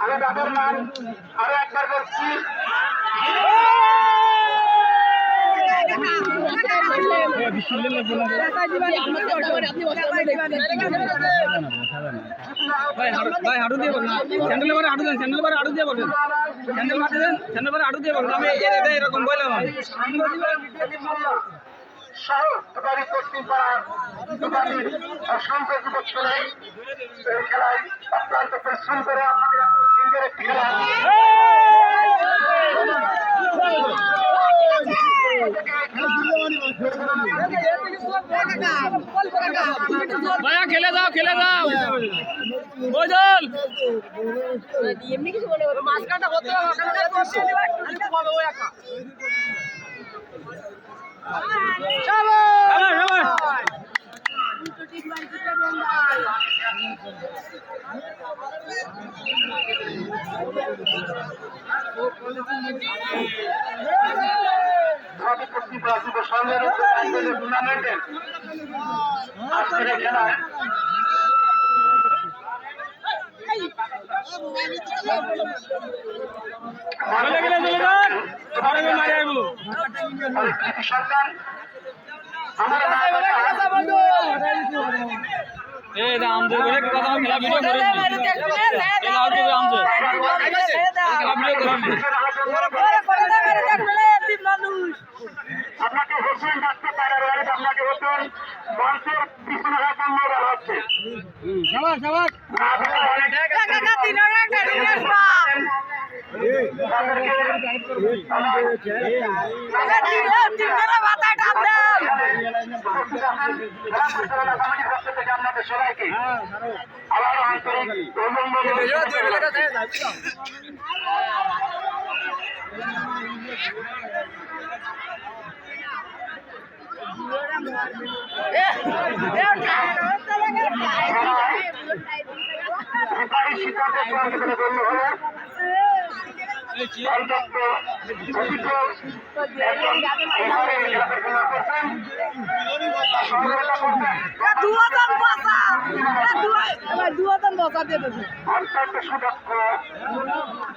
আমি তাদের নাম আরও একবার বলছি। ভাই হাঁটু দিয়ে বলুন স্যান্ডেল বারে হাঁটু দেন স্যান্ডেল বারে হাঁটু দিয়ে বলুন স্যান্ডেল মারতে দেন স্যান্ডেল বারে হাঁটু দিয়ে বলুন আমি এরকম বললাম। সহ এবারে পশ্চিম পাড়ার দোকানের অসংখ্য যুবক ছেলে এই খেলায় অত্যন্ত পরিশ্রম করে আমাদের সুন্দর একটি খেলা। ভাইয়া খেলে দাও খেলে দাও ওজল এমনি কিছু বলে মাঝখানটা হতে সবাই আমাদের পশ্চিম যুব সংঘের আজকের খেলায় চলে গেলে চলে যান ঘরে গিয়ে মারি আইবো পরিস্থিতি সরকার আমরা না এ এটা আমদের করে কথা খেলা ভিডিও করে এই লাউড করে আমদের করে আপনাকে হোসেন ডাকতে পারে রয়েছে আপনাকে হোসেন মঞ্চের পিছনে রাখার বলা হচ্ছে। আপনাদের সবাইকে আবার আন্তরিক গণ্য হলো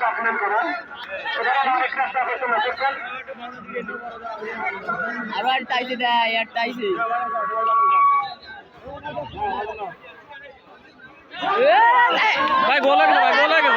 চাকরি করেন অনেক রাস্তা পরিচালনা করছেন আরও একটা আইছে দেয় একটা আইছে ভাই গোল লাগে ভাই গোল লাগে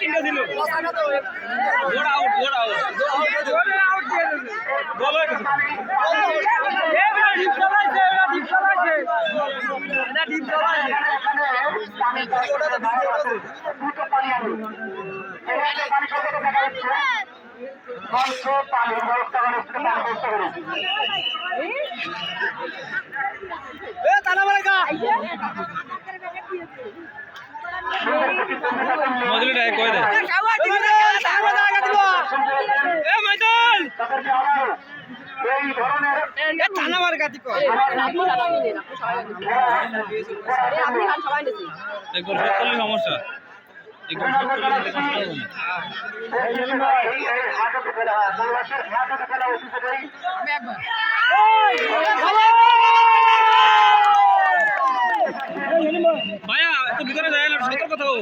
তিনটা ছিল goal out goal out goal out দিয়ে দিছে গোল হয়ে গেছে এ ভাই ডিপ চালাইছে এটা ডিপ চালাইছে এটা ডিপ চালাইছে এখানে পানি ওটাতে ভালো আছে দুটো পানি আনো এখানে পানি সরকার দেখা যাচ্ছে মঞ্চ পানির ব্যবস্থা করে পানি ব্যবস্থা করে এ তালা মারে গা মজলিটা কই দে এ মাইদুল তাদেরকে এই ধরনের থানা গাতি সমস্যা ভাইয়া এত ভিতরে যায় না সতর্ক থাকো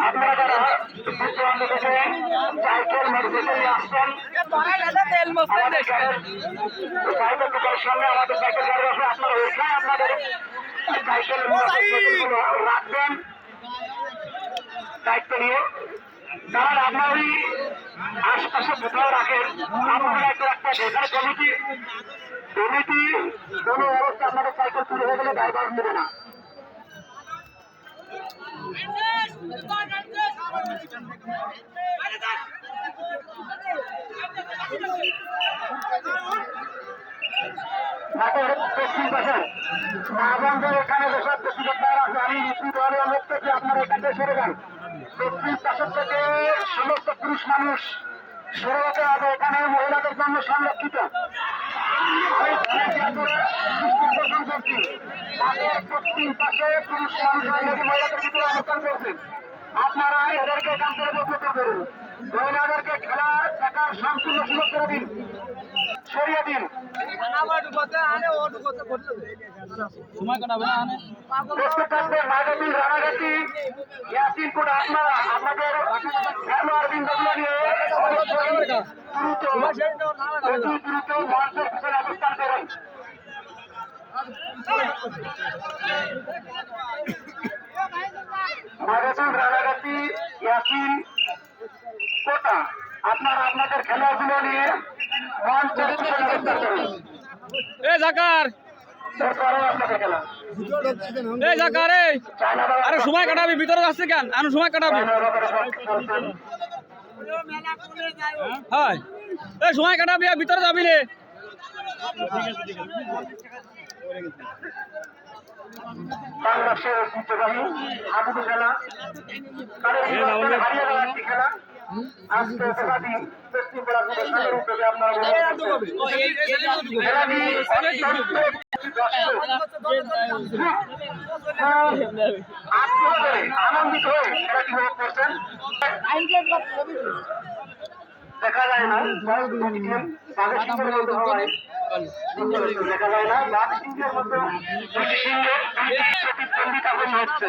আপনারা যারা সাইকেল মোটরসাইকেল আসছেন রাখবেন? দায়িত্ব নিয়ে। কারণ আপনার ওই আশপাশে কোথাও রাখেন। আপনারা একটু হবে কমিটি কমিটি কোনো অবস্থা আপনাদের সাইকেল চুরি হয়ে গেলে ড্রাইভার নেবে না। ঢাকার পশ্চিম পাশে এখানে যেসব বেশিরভাগ আছে আমি নীতি দলের লোক থেকে আপনারা সরে যান পশ্চিম পাশের থেকে সমস্ত পুরুষ মানুষ শুরু হতে হবে এখানে মহিলাদের জন্য সংরক্ষিত তাদের পশ্চিম পাশে পুরুষ মানুষরা মহিলাদের ভিতরে অবস্থান করছে আপনারা এদেরকে এখান থেকে মহিলাদেরকে খেলা দেখার সম্পূর্ণ সুযোগ করে দিন। সরিয়ে দিন সময় কাটাবে না আনে প্রস্তুত থাকবেন মাইনুদ্দিন রানাঘাটি ইয়াসিনপুর আপনারা আপনাদের খেলোয়াড় বৃন্দগুলো নিয়ে অবশ্যই দ্রুত অতি দ্রুত মঞ্চের পিছনে অবস্থান করুন মাইনুদ্দিন রানাঘাটি ইয়াসিন কোটা আপনারা আপনাদের খেলোয়াড়গুলো নিয়ে এ জাকার। এরপরেও এ জাকার এই আরে সময় কাটাবি ভিতরে আসছে কেন? আরও সময় কাটাবি। হয়। এই সময় কাটাবি ভিতরে যাবি রে বাংলাদেশের ঐতিহ্যবাহী হাবুডু খেলা এই খেলা। আজকে সেবাদি পশ্চিম বরাকুদের সাগর উদ্যোগে আপনারা আনন্দিত হয়ে খেলাটি উপভোগ করছেন দেখা যায় না দেখা যায় না সিংহের মতো প্রতিদ্বন্দ্বিতা হচ্ছে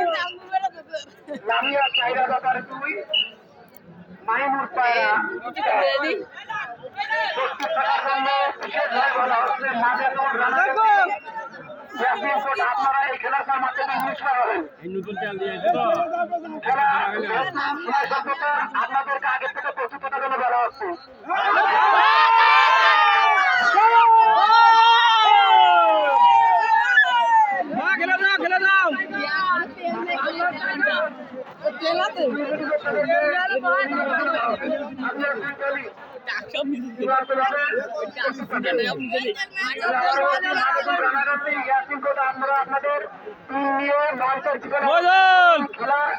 লামিয়া চাইরা ব্যাপারে দুই। মাইনুর পায়রা আপনারা এই খেলার মাধ্যমে মিশ্রা হবেন আপনাদেরকে আগে থেকে প্রস্তুত থাকার জন্য বলা হচ্ছে হ্যাঁ খেলে দাও খেলে দাও আপনারা আপনাদের টিম নিয়ে মঞ্চের পিছনে মজল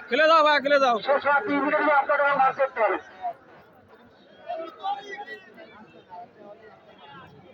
খেলা যাও ভাই খেলে যাও আপনারা মার করতে হবে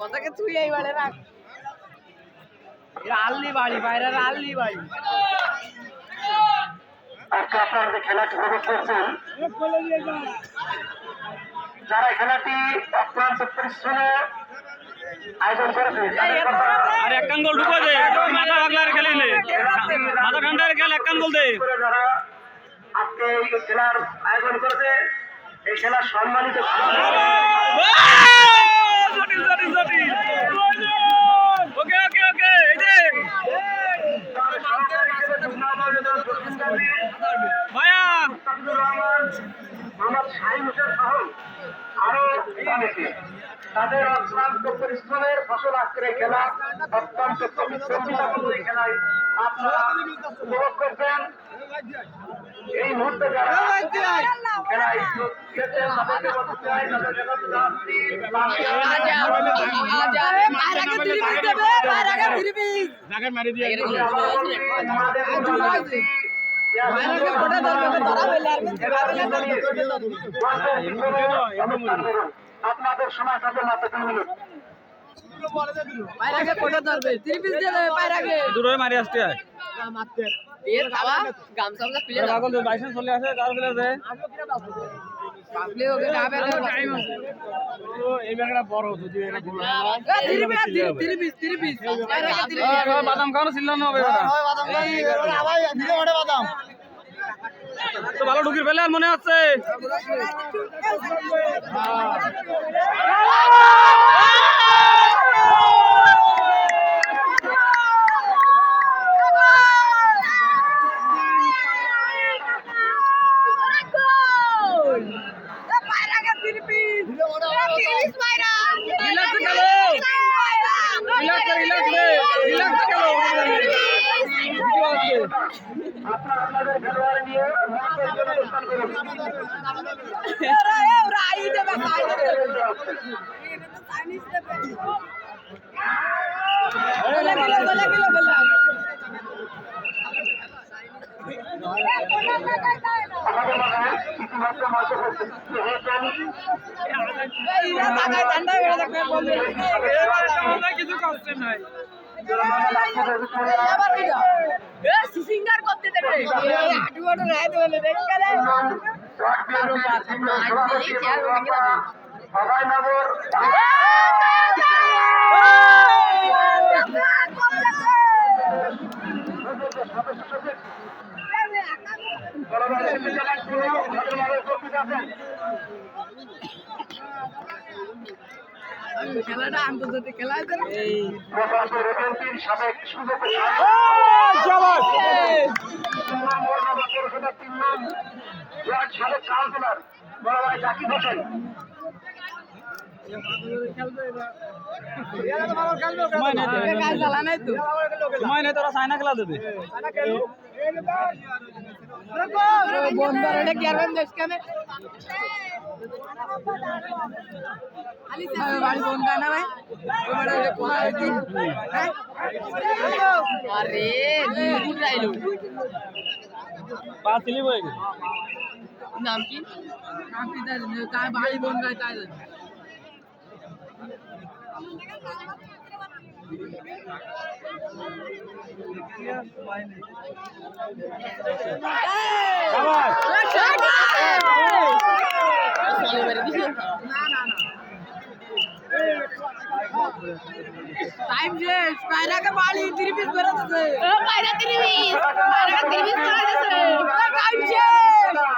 কথাকে তুই এইবারে রাখ। আল্লি বাড়ি বাইরে আল্লি বাড়ি। আজকে আপনারা যে খেলাটি উপভোগ করছেন যারা খেলাটি অক্লান্ত পরিশ্রমে আয়োজন করেছে আর এক কান গোল ঢুকে দে মাথা ভাগলার খেলিলে মাথা ঠান্ডার খেল এক কান গোল দে। করে যারা আজকে এই খেলার আয়োজন করেছে, এই খেলার সম্মানিত তাদের অক্লান্ত পরিশ্রমের ফসল আজকের এই খেলা অত্যন্ত প্রতিদ্বন্দ্বিতাপূর্ণ এই খেলায় আপনারা উপভোগ করবেন এই মুহূর্তে যারা আপনাদের সময় মাত্র দুই মিনিট। বাইরে কোটা ধরবে তিরিশ দিয়ে দেবে বাইরে দূরে মারি আসতে হয়। এর খাওয়া গামছা গামছা খুলে পাগল বাইসেন চলে আসে কার ফেলে দে বাপলে ওকে গাবে টাইম আছে এই ব্যাগটা বড় যদি এটা বড় তিরিশ তিরিশ তিরিশ বাইরে তিরিশ বাদাম খাওয়ানো ছিল না হবে তো ভালো ঢুকির ফেলে মনে হচ্ছে খেলো রিল্যাক্সে রিল্যাক্সে রিল্যাক্সে খেলো ভিডিও আছে আপনারা আপনাদের খেলোয়াড় নিয়ে মঞ্চের জন্য অনুষ্ঠান করুন আমাদের মাঝে ইতিমধ্যে মঞ্চে উপস্থিত হয়েছেন কিছু কষ্ট নাই সিঙ্গার করতে দেবে আটু আটু রায় দেবে খেলাটা আন্তর্জাতিক খেলা সাবেক সুযোগ তিন ওয়ার্ড সাবেক কাউন্সিলর বড় ভাই জাকির হোসেন সময় নেই তোরা খেলা দেবে। হয় না ভাই? ওই বাড়ি ওই কোনা হইতি আরে দুপুর রাইলো পা স্লিপ গেছে। নাম কি নাম কি তাই তাই বাড়ি বন্ধ হয় তাই জানি টাইম শেষ পায়রাকে বাড়ি তিরিশ বেরোতেছে পায়রা তিরিশ পায়রাকে তিরিশ বেরোতেছে টাইম শেষ আপনারা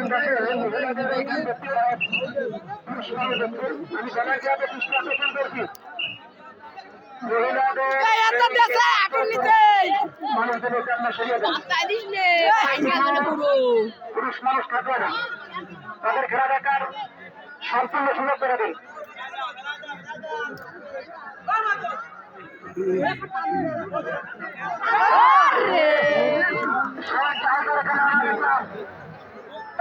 পুরুষ মানুষ থাকবে না তাদের খেলা দেখার সম্পূর্ণ সুযোগ করে দিন সবাই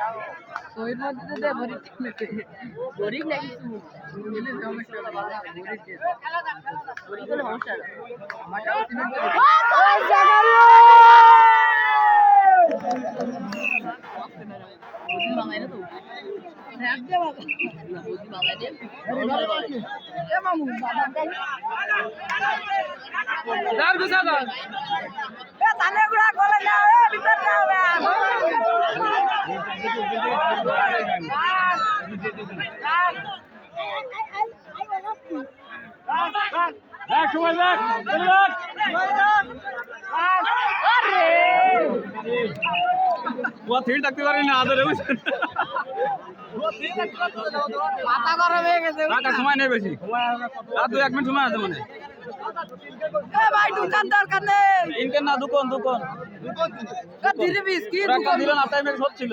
ঢালান শহীদ মধ্যে দে ভরি ভরি নাকি গেলে সমস্যা ভরি কোনো সমস্যা বাংলায় না তো দিয়ে এ মামু যার ঘুষা দাও এ ধানে গুড়া গলে যাও এ ভিতর যাও দেখ সময় দেখ চলে দেখ ও থির থাকতে পারি না আদরে বুঝছেন মাথা গরম হয়ে গেছে টাকা সময় নেই বেশি আর দু এক মিনিট সময় আছে মানে ভাই দোকান দরকার নেই ইনকেন না দোকান দোকান দিল না টাইমে সব ছিল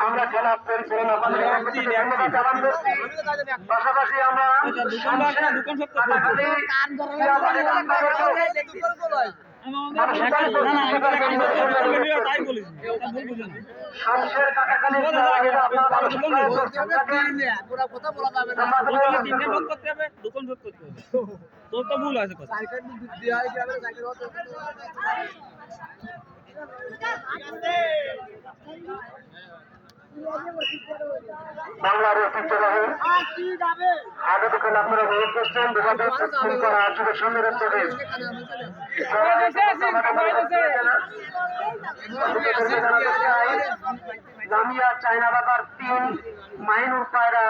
আমরা খেলা পরিচালনা পাশাপাশি আমরা তোর তো ভুল আছে কথা। বাংলার ঐতিহ্যবাহী আগে দোকান আপনারা অনুরোধ করছেন দু হাজার পঁচিশ করা আসলে সুন্দরের প্রদেশ জামিয়া চাইনা বাবার তিন, মাইনুর পায়রা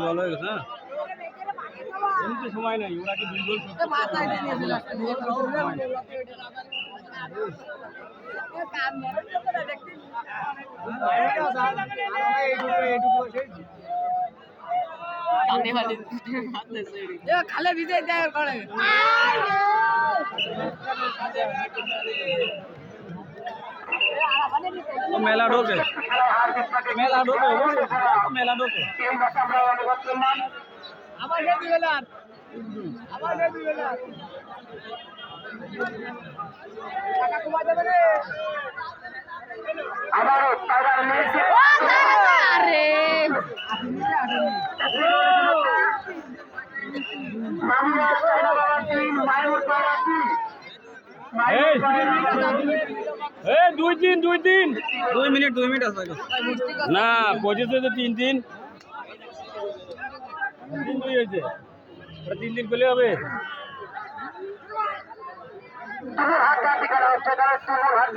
ভালো হয়ে গেছে এমনি সময় নাই ওরা কি দুই গোল কাম নেই দেখতে কানে ফালে খালে ভিজে যায় করে মেলা ঢোকে। মেলা ঢোকে মেলা ঢোকে। আমার হেবি মেলার আমার হেবি মেলার টাকা কমা যাবে রে? আবারও আরে তিন তিন দুই তিন দুই তিন। দুই মিনিট দুই মিনিট আছে। না পঁচিশ হয়েছে তিন তিন। তিন দুই হয়েছে তিন দিন পেলে হবে। হাত হাত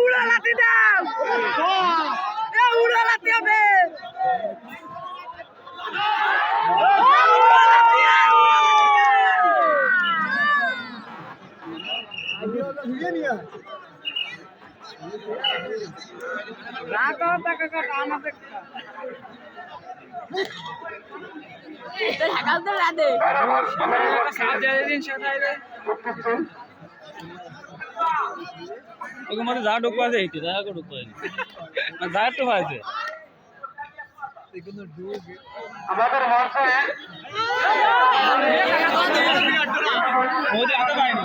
উড়া লাতি দাও এ উড়া লাতি হবে ঢাকাতে রাধে ওকে মধ্যে যা ঢুকবো আছে এইটি যা ঢুকবো যা একটু আছে আমাদের মঞ্চে মোদি পায়নি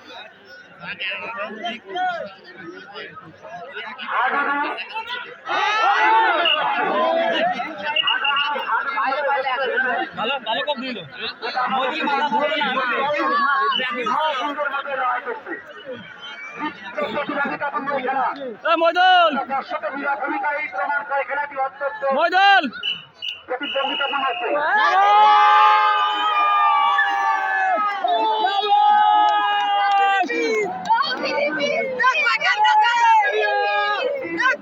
ভালো ভালো কপ দিল মোদি মাথা ধরে না সুন্দরভাবে লড়াই করছে প্রতিযোগিতা পূর্ণ এই খেলা এ মইদুল দর্শকের ভূমিকা এই প্রমাণ করে খেলাটি অত্যন্ত মইদুল